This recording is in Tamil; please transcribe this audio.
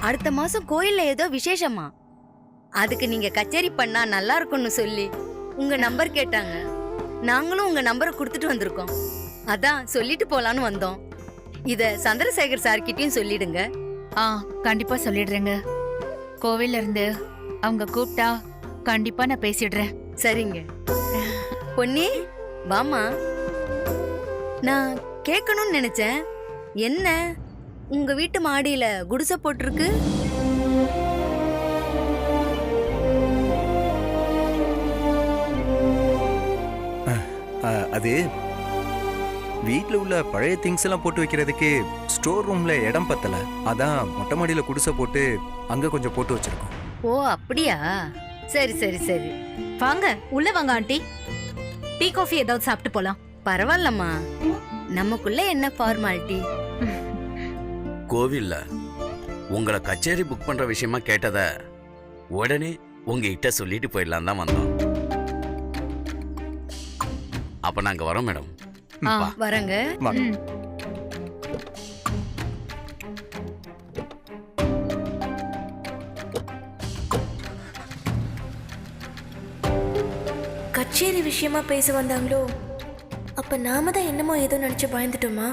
அடுத்த மாசம் கோயில்ல ஏதோ விசேஷமா? அதுக்கு நீங்க கச்சேரி பண்ணா நல்லா இருக்கும்னு சொல்லி உங்க நம்பர் கேட்டாங்க. நாங்களும் உங்க நம்பரை கொடுத்துட்டு வந்திருக்கோம். அதான் சொல்லிட்டு போலான்னு வந்தோம். இத சந்திரசேகர் சார்கிட்டயும் சொல்லிடுங்க. ஆ கண்டிப்பா சொல்லிடுறேங்க. கோவில்ல இருந்து அவங்க கூப்பிட்டா கண்டிப்பா நான் பேசிடுறேன். சரிங்க. பொன்னி வாமா நான் கேட்கணும்னு நினைச்சேன். என்ன? உங்க வீட்டு மாடியில குடிசை போட்டிருக்கு? அது வீட்டில் உள்ள பழைய திங்ஸ் எல்லாம் போட்டு வைக்கிறதுக்கு ஸ்டோர் ரூம்ல இடம் பத்தல. அதான் மொட்டை மாடியில குடிசை போட்டு அங்க கொஞ்சம் போட்டு வச்சிருக்கோம். ஓ அப்படியா? சரி சரி சரி. வாங்க உள்ள வாங்க ஆண்டி. டீ காஃபி ஏதாவது சாப்பிட்டு போலாம். பரவாயில்லம்மா. நமக்குள்ள என்ன ஃபார்மாலிட்டி கோவில்ல உங்களை கச்சேரி புக் பண்ற விஷயமா கேட்டத உடனே உங்ககிட்ட சொல்லிட்டு போயிடலாம் தான் வந்தோம் அப்ப நாங்க வரோம் மேடம் ஆ வா. வரங்க வாங்க. ம். கச்சேரி விஷயமா பேச வந்தாங்களோ அப்ப நாம தான் என்னமோ ஏதோ நினைச்சு பயந்துட்டோமா